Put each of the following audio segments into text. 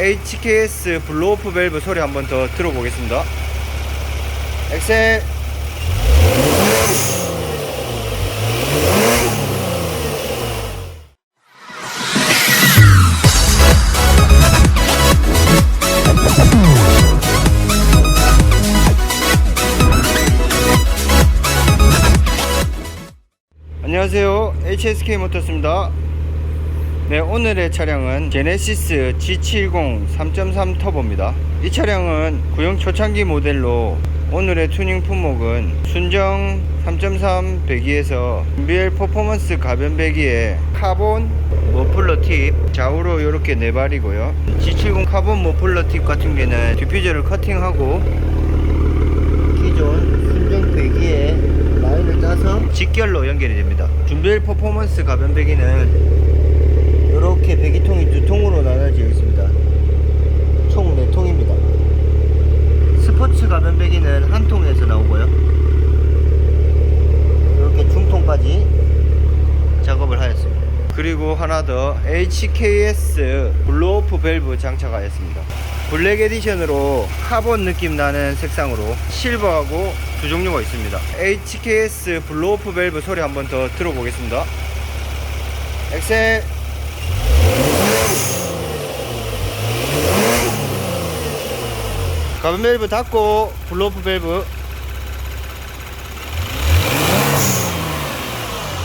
HKS 블로오프 밸브 소리 한번 더 들어보겠습니다. 엑셀. 안녕하세요. HSK 모터스입니다. 네, 오늘의 차량은 제네시스 G70 3.3 터보입니다. 이 차량은 구형 초창기 모델로 오늘의 튜닝 품목은 순정 3.3 배기에서 BL 퍼포먼스 가변 배기에 카본 머플러 팁 좌우로 이렇게 네 발이고요. G70 카본 머플러 팁 같은 경우에는 디퓨저를 커팅하고 기존 순정 배기에 라인을 짜서 직결로 연결이 됩니다. 준비일 퍼포먼스 가변 배기는 이렇게 배기통이 두 통으로 나눠져 있습니다. 총네 통입니다. 스포츠 가변 배기는 한 통에서 나오고요. 이렇게 중통까지 작업을 하였습니다. 그리고 하나 더 HKS 블로오프 밸브 장착하였습니다. 블랙 에디션으로 카본 느낌 나는 색상으로 실버하고 두 종류가 있습니다. HKS 블로오프 밸브 소리 한번 더 들어보겠습니다. 엑셀 가변 밸브 닫고 블로오프 밸브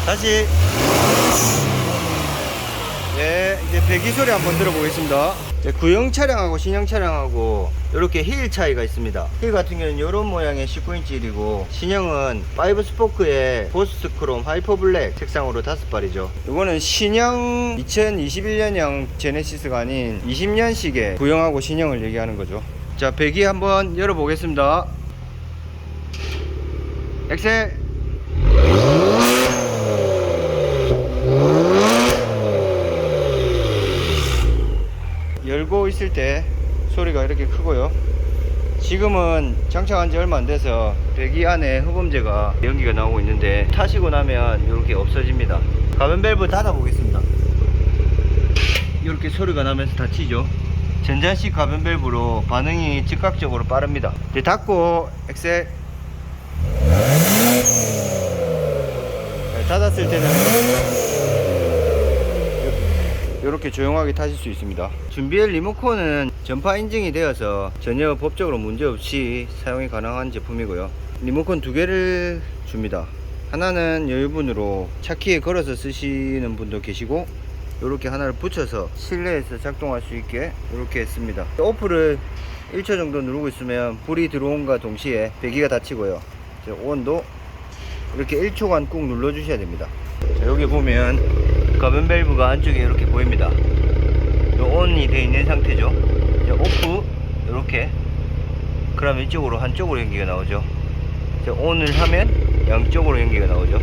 다시 네, 이제 배기 소리 한번 들어보겠습니다. 구형 차량하고 신형 차량하고 이렇게 힐 차이가 있습니다. 힐 같은 경우는 이런 모양의 19인치 힐이고 신형은 5 스포크에 보스트 크롬 하이퍼 블랙 색상으로 다섯 발이죠. 이거는 신형 2021년형 제네시스가 아닌 20년식의 구형하고 신형을 얘기하는 거죠. 자, 배기 한번 열어보겠습니다. 엑셀 열고 있을 때 소리가 이렇게 크고요. 지금은 장착한 지 얼마 안 돼서 배기 안에 흡음재가 연기가 나오고 있는데 타시고 나면 이렇게 없어집니다. 가변 밸브 닫아 보겠습니다. 이렇게 소리가 나면서 닫히죠. 전자식 가변 밸브로 반응이 즉각적으로 빠릅니다. 이제 닫고 엑셀 네, 닫았을 때는 이렇게 조용하게 타실 수 있습니다. 준비엘 리모컨은 전파 인증이 되어서 전혀 법적으로 문제없이 사용이 가능한 제품이고요. 리모컨 두 개를 줍니다. 하나는 여유분으로 차키에 걸어서 쓰시는 분도 계시고 이렇게 하나를 붙여서 실내에서 작동할 수 있게 이렇게 했습니다. 오프를 1초 정도 누르고 있으면 불이 들어온과 동시에 배기가 닫히고요. 온도 이렇게 1초간 꾹 눌러 주셔야 됩니다. 자, 여기 보면 가변 밸브가 안쪽에 이렇게 보입니다. 요 온이 되어 있는 상태죠. 오프 이렇게 그러면 이쪽으로 한쪽으로 연기가 나오죠. 온을 하면 양쪽으로 연기가 나오죠.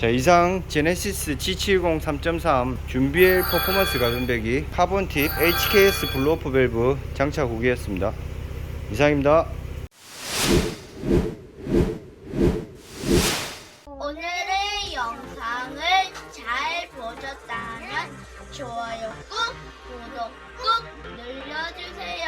자 이상 제네시스 G70 3.3 준비엘 퍼포먼스 가변배기 카본 팁 HKS 블루오프 밸브 장착 후기였습니다. 이상입니다. 오늘의 영상을 잘 보셨다면 좋아요 꾹 구독 꾹 눌러주세요.